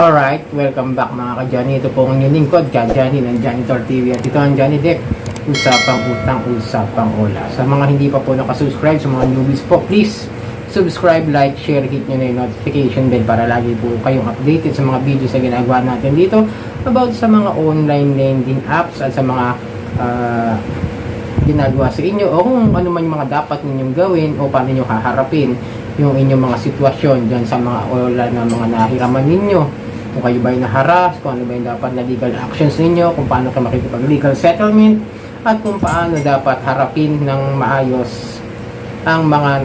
Alright, welcome back mga ka-Johnny. Ito po ang inyong lingkod, ka-Johnny ng Janitor TV. At ito ang Johnny Deck, usapang utang, usapang ola. Sa mga hindi pa po nakasubscribe, sa mga newbies po, please subscribe, like, share, hit nyo na yung notification bell para lagi po kayong updated sa mga videos na ginagawa natin dito about sa mga online lending apps at sa mga ah, ginagawa sa inyo o kung ano man yung mga dapat ninyong gawin o paano nyo haharapin yung inyong mga sitwasyon dyan sa mga ola na mga nahiraman ninyo kung kayo ba ay naharas, kung ano ba yung dapat na legal actions ninyo, kung paano kayo makikipag legal settlement at kung paano dapat harapin ng maayos ang mga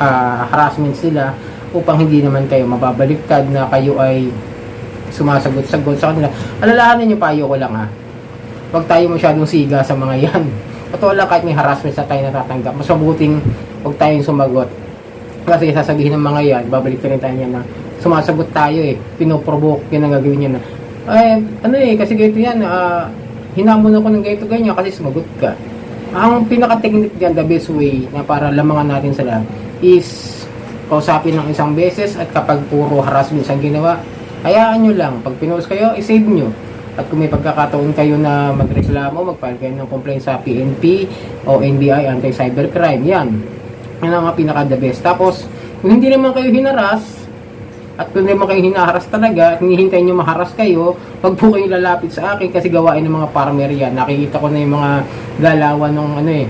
ah, harassment sila upang hindi naman kayo mababaliktad na kayo ay sumasagot-sagot sa kanila. Alalahanin nyo payo ko lang ha. Huwag tayo masyadong siga sa mga yan. At wala kahit may harassment sa tayo natatanggap. Mas mabuting huwag tayong sumagot. Kasi sasabihin ng mga yan, babalik rin tayo na sumasagot tayo eh. Pinoprovoke, yan ang gagawin niya na. Ay, ano eh, kasi ganito yan, ah, hinamon ako ng ganito ganyan kasi sumagot ka. Ang pinaka-technique dyan, the best way na para lamangan natin sila is kausapin ng isang beses at kapag puro harassment ang ginawa, hayaan nyo lang. Pag pinost kayo, isave nyo. At kung may pagkakataon kayo na magreklamo, mag-file kayo ng complaint sa PNP o NBI, Anti-Cybercrime, yan. Yan ang mga pinaka-the best. Tapos, kung hindi naman kayo hinaras, at kung naman kayo hinaharas talaga, at hinihintay nyo maharas kayo, wag po kayo lalapit sa akin kasi gawain ng mga farmer yan. Nakikita ko na yung mga galawan ng ano eh,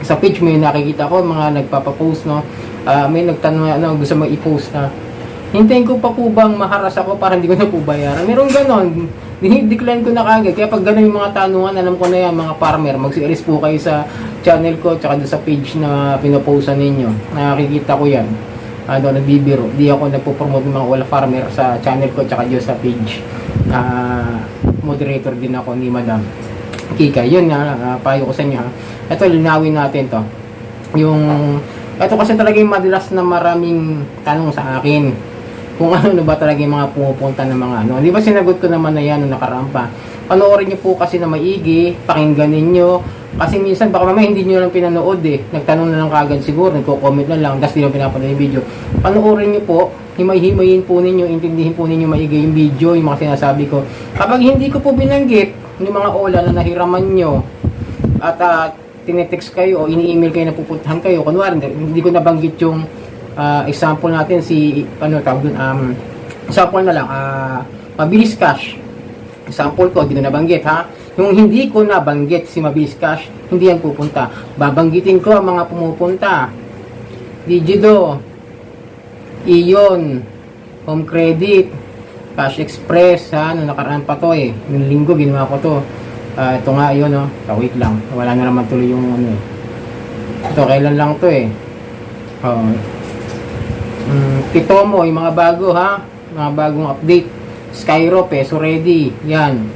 sa page yung nakikita ko, mga nagpapapost, no? Ah, may nagtanong, ano, gusto mo i-post na, hintayin ko pa po bang maharas ako para hindi ko na po bayaran. Meron ganon. Dinidecline ko na kagad. Kaya pag gano'n yung mga tanungan, alam ko na yan, mga farmer, mag-series po kayo sa channel ko, tsaka sa page na pinoposan ninyo. Nakikita ko yan. Ano, nagbibiro. Di ako nagpo-promote ng mga wala farmer sa channel ko, tsaka doon sa page. Ah, moderator din ako ni Madam Kika. Yun nga, ah, payo ko sa inyo ha. Ito, linawin natin to. Yung, ito kasi talaga yung madalas na maraming tanong sa akin kung ano na ba talaga yung mga pumupunta ng mga ano. Di ba sinagot ko naman na yan nung nakaraan pa. Panoorin niyo po kasi na maigi, pakinggan ninyo. Kasi minsan baka mamaya hindi niyo lang pinanood eh. Nagtanong na lang kagad siguro, nagko-comment na lang, tapos di lang pinapanood yung video. Panoorin niyo po, himay-himayin po ninyo, intindihin po ninyo maigi yung video, yung mga sinasabi ko. Kapag hindi ko po binanggit yung mga ola na nahiraman nyo, at uh, tinetext kayo o ini-email kayo na pupuntahan kayo, kunwari, hindi ko nabanggit yung ah, example natin si ano tawag dun um example na lang ah mabilis cash example ko hindi na nabanggit ha yung hindi ko nabanggit si mabilis cash hindi yan pupunta. Babanggitin ko ang mga pumupunta. Digido Ion Home Credit Cash Express ha nung nakaraan pa to eh. Yung linggo ginawa ko to. Ah, ito nga yun no so, wait lang. Wala na naman tuloy yung ano eh. Ito kailan lang to eh. Oh, Mm, Pitomo, yung mga bago ha, mga bagong update. Skyro, Peso Ready, yan.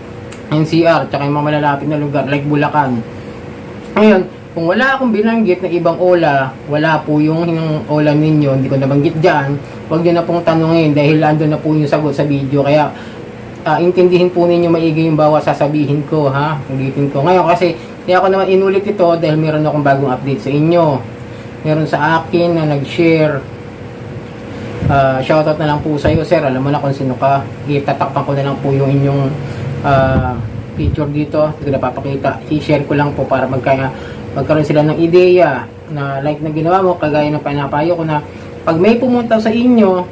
NCR, tsaka yung mga malalapit na lugar like Bulacan. Ngayon, kung wala akong binanggit na ibang ola, wala po yung, yung ola ninyo, hindi ko nabanggit dyan, huwag nyo na pong tanungin dahil ando na po yung sagot sa video. Kaya, ah, intindihin po ninyo maigi yung bawat sasabihin ko, ha? Ulitin ko. Ngayon, kasi, kaya ako naman inulit ito dahil meron akong bagong update sa inyo. Meron sa akin na nag-share uh, shoutout na lang po sa iyo sir alam mo na kung sino ka itatakpan ko na lang po yung inyong ah, picture dito hindi ko napapakita. I-share ko lang po para magkaya magkaroon sila ng ideya na like na ginawa mo kagaya ng pinapayo ko na pag may pumunta sa inyo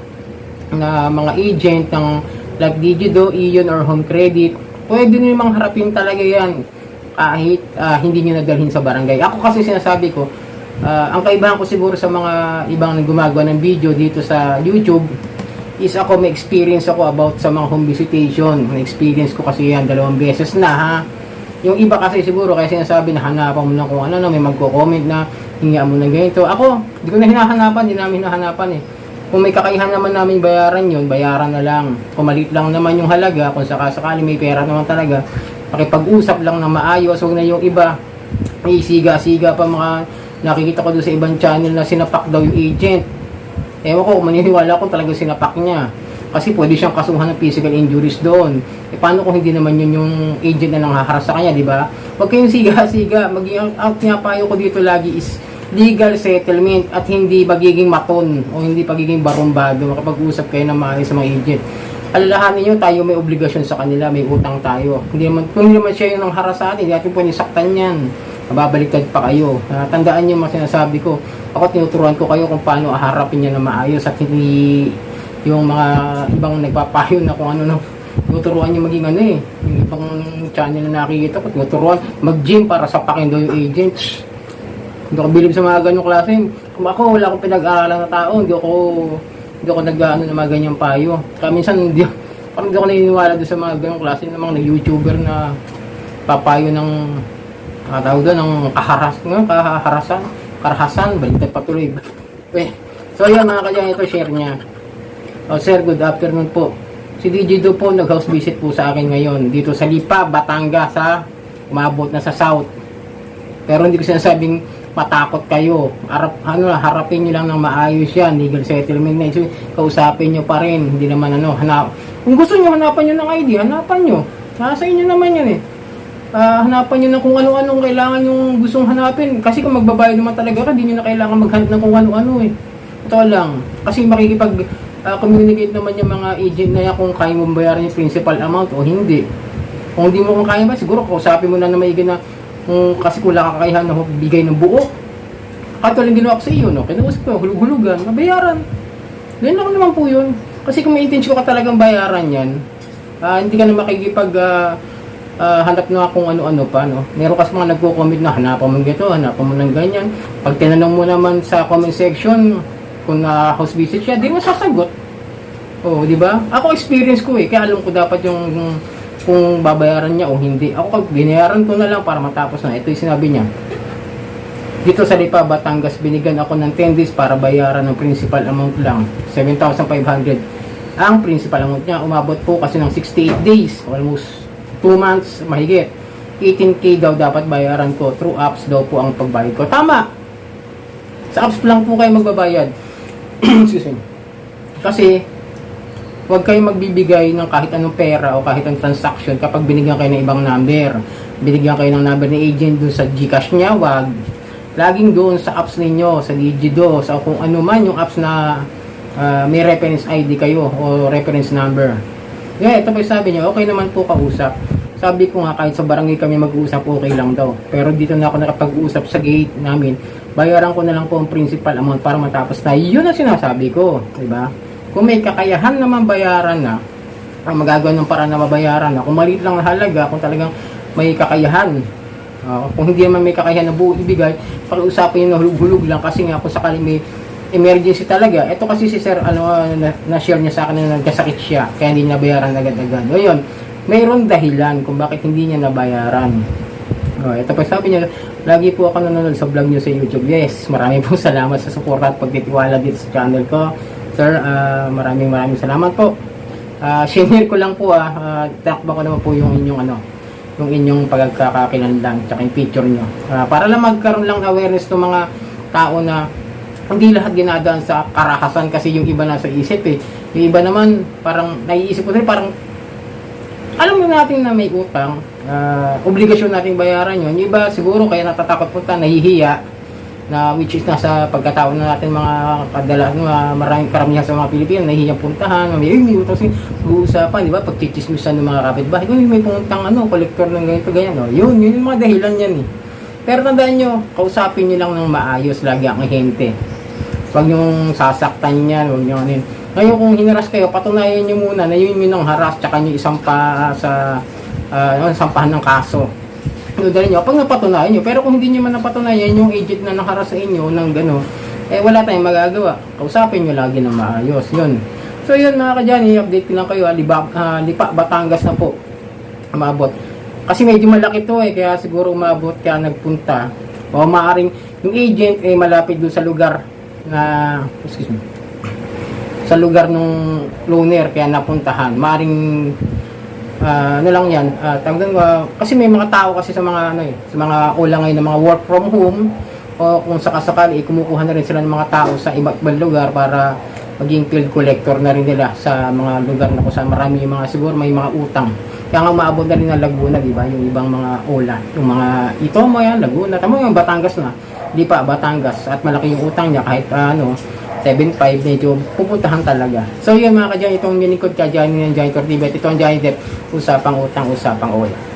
na mga agent ng like Digido, Ion or Home Credit pwede nyo namang harapin talaga yan. Kahit ah, hindi nyo nadalhin sa barangay. Ako kasi sinasabi ko Ah, ang kaibahan ko siguro sa mga ibang gumagawa ng video dito sa YouTube is ako may experience ako about sa mga home visitation. May experience ko kasi yan dalawang beses na ha. Yung iba kasi siguro kasi sinasabi na hanapan mo na kung ano, no, may magko-comment na hinga mo na ganito. Ako, hindi ko na hinahanapan, hindi namin hinahanapan eh. Kung may kakayahan naman namin bayaran yun, bayaran na lang. Kung maliit lang naman yung halaga, kung sakasakali may pera naman talaga, pakipag-usap lang na maayos, huwag na yung iba, may siga-siga pa mga nakikita ko doon sa ibang channel na sinapak daw yung agent. Ewan ko, maniniwala ko talaga sinapak niya. Kasi pwede siyang kasuhan ng physical injuries doon. E paano kung hindi naman yun yung agent na nanghaharas sa kanya, di ba? Huwag kayong siga-siga. Maging out niya payo ko dito lagi is legal settlement at hindi pagiging maton o hindi pagiging barumbado. Makapag-usap kayo ng maayos sa mga agent. alalahanin nyo, tayo may obligasyon sa kanila, may utang tayo. Hindi naman, kung hindi naman siya yung nang hara sa atin, hindi natin po nisaktan yan. Mababaliktad pa kayo. Ah, tandaan nyo mga sinasabi ko. Ako tinuturuan ko kayo kung paano harapin niya na maayos at hindi yung mga ibang nagpapayo na kung ano no tinuturuan nyo maging ano eh yung ibang channel na nakikita ko tinuturuan mag-gym para sapakin daw yung agents hindi ako bilib sa mga ganyong klase kung ako wala akong pinag-aaralan na tao hindi ako hindi ako nag-ano ng mga ganyang payo kaya minsan hindi parang hindi ako naniniwala doon sa mga ganyong klase ng mga YouTuber na papayo ng uh, tawag doon ng kaharas ng kaharasan karahasan baliktad patuloy eh so yun mga kadyan ito share niya oh sir good afternoon po si DJ Do po nag house visit po sa akin ngayon dito sa Lipa Batangas sa umabot na sa South pero hindi ko sinasabing matakot kayo. Harap, ano, harapin nyo lang ng maayos yan. Legal settlement na. So, kausapin nyo pa rin. Hindi naman ano, hanap. Kung gusto nyo, hanapan nyo ng ID, hanapan nyo. Nasa inyo naman yan eh. Ah, hanapan nyo ng kung ano-anong kailangan yung gustong hanapin. Kasi kung magbabayad naman talaga ka, hindi nyo na kailangan maghanap ng kung ano-ano eh. Ito lang. Kasi makikipag ah, communicate naman yung mga agent na yan kung kaya mo bayaran yung principal amount o hindi. Kung hindi mo kung kaya ba, siguro kausapin mo na na maigi na kung kasi kung wala kakayahan na bigay ng buo. Katulad ginawa ko sa iyo, no? Kinausap ko, hulug-hulugan, mabayaran. Ganyan lang naman po yun. Kasi kung may intention ka talagang bayaran yan, ah, hindi ka na makikipag ah, ah, hanap na kung ano-ano pa, no? Meron kasi mga nagko-comment na hanapan mo gito, hanapan mo ng ganyan. Pag tinanong mo naman sa comment section kung na house visit siya, di mo sasagot. Oh, di ba? Ako experience ko eh, kaya alam ko dapat yung, yung kung babayaran niya o hindi. Ako binayaran ko na lang para matapos na. Ito yung sinabi niya. Dito sa Lipa, Batangas, binigyan ako ng 10 days para bayaran ng principal amount lang. 7,500. Ang principal amount niya, umabot po kasi ng 68 days. Almost 2 months, mahigit. 18k daw dapat bayaran ko. Through apps daw po ang pagbayad ko. Tama! Sa apps lang po kayo magbabayad. Excuse me. Kasi, huwag kayong magbibigay ng kahit anong pera o kahit anong transaction kapag binigyan kayo ng ibang number. Binigyan kayo ng number ni agent dun sa Gcash niya, wag. Laging doon sa apps ninyo, sa Digido, sa kung ano man yung apps na ah, may reference ID kayo o reference number. Yeah, ito pa yung sabi niya, okay naman po kausap. Sabi ko nga kahit sa barangay kami mag-uusap, okay lang daw. Pero dito na ako nakapag-usap sa gate namin, bayaran ko na lang po ang principal amount para matapos na. Yun ang sinasabi ko, di ba? Kung may kakayahan naman bayaran na, ang magagawa ng paraan na mabayaran na. Kung maliit lang ang halaga, kung talagang may kakayahan, ah, kung hindi naman may kakayahan na buo ibigay, pag-usapin nyo na hulug-hulug lang kasi nga kung sakali may emergency talaga. Ito kasi si Sir, ano, na, na-share niya sa akin na nagkasakit siya, kaya hindi niya bayaran agad-agad. Yun, mayroon dahilan kung bakit hindi niya nabayaran. Oh, ito pa sabi niya, lagi po ako nanonood sa vlog niyo sa YouTube. Yes, maraming po salamat sa suporta at pagtitiwala dito sa channel ko. Sir, ah, maraming maraming salamat po. Ah, share ko lang po ah, uh, takbo ko naman po yung inyong ano, yung inyong pagkakakilanlan tsaka yung picture nyo. Ah, para lang magkaroon lang awareness ng mga tao na hindi lahat ginadaan sa karahasan kasi yung iba nasa isip eh. Yung iba naman parang naiisip ko rin parang alam mo natin na may utang, ah, obligasyon nating bayaran yun. Yung iba siguro kaya natatakot punta, nahihiya, na which is nasa pagkatao na natin mga kadala, mga maraming karamihan sa mga Pilipino, nahihiyang puntahan, may, may utang sin, uusapan, di ba? Pagchichismisan ng mga kapitbahay, kung may pumuntang ano, kolektor ng ganito, ganyan, no? yun, yun yung mga dahilan yan eh. Pero tandaan nyo, kausapin nyo lang ng maayos lagi ang hente. Huwag yung sasaktan yan, huwag nyo ano yun. Ngayon kung hinaras kayo, patunayan nyo muna na yun yun ang haras, tsaka nyo isampa sa, uh, ano, sampahan ng kaso. Dahil nyo, pag napatunayan nyo, pero kung hindi nyo man napatunayan yung agent na nakaras sa inyo ng gano, eh wala tayong magagawa. Kausapin nyo lagi ng maayos, yun. So yun mga kadyan, i-update ko lang kayo, ah, Lipa, ah, Lipa, Batangas na po, umabot. Kasi medyo malaki to eh, kaya siguro umabot kaya nagpunta. O maaring yung agent eh malapit doon sa lugar na, excuse me, sa lugar nung loaner kaya napuntahan. Maaring ah, ano lang yan, uh, kasi may mga tao kasi sa mga ano eh, sa mga ula ngayon na mga work from home o kung sakasakali eh, kumukuha na rin sila ng mga tao sa iba't ibang lugar para maging field collector na rin nila sa mga lugar na kung saan marami yung mga siguro may mga utang. Kaya nga maabot na rin ng Laguna, di ba? Yung ibang mga ola. Yung mga ito mo yan, Laguna. Tama yung Batangas na. Di pa, Batangas. At malaki yung utang niya kahit uh, ano, 7.5 medyo pupuntahan talaga. So yun mga kadyan, itong lingkod ka ng Johnny Cortibet. Ito ang Johnny Depp, usapang utang, usapang ola.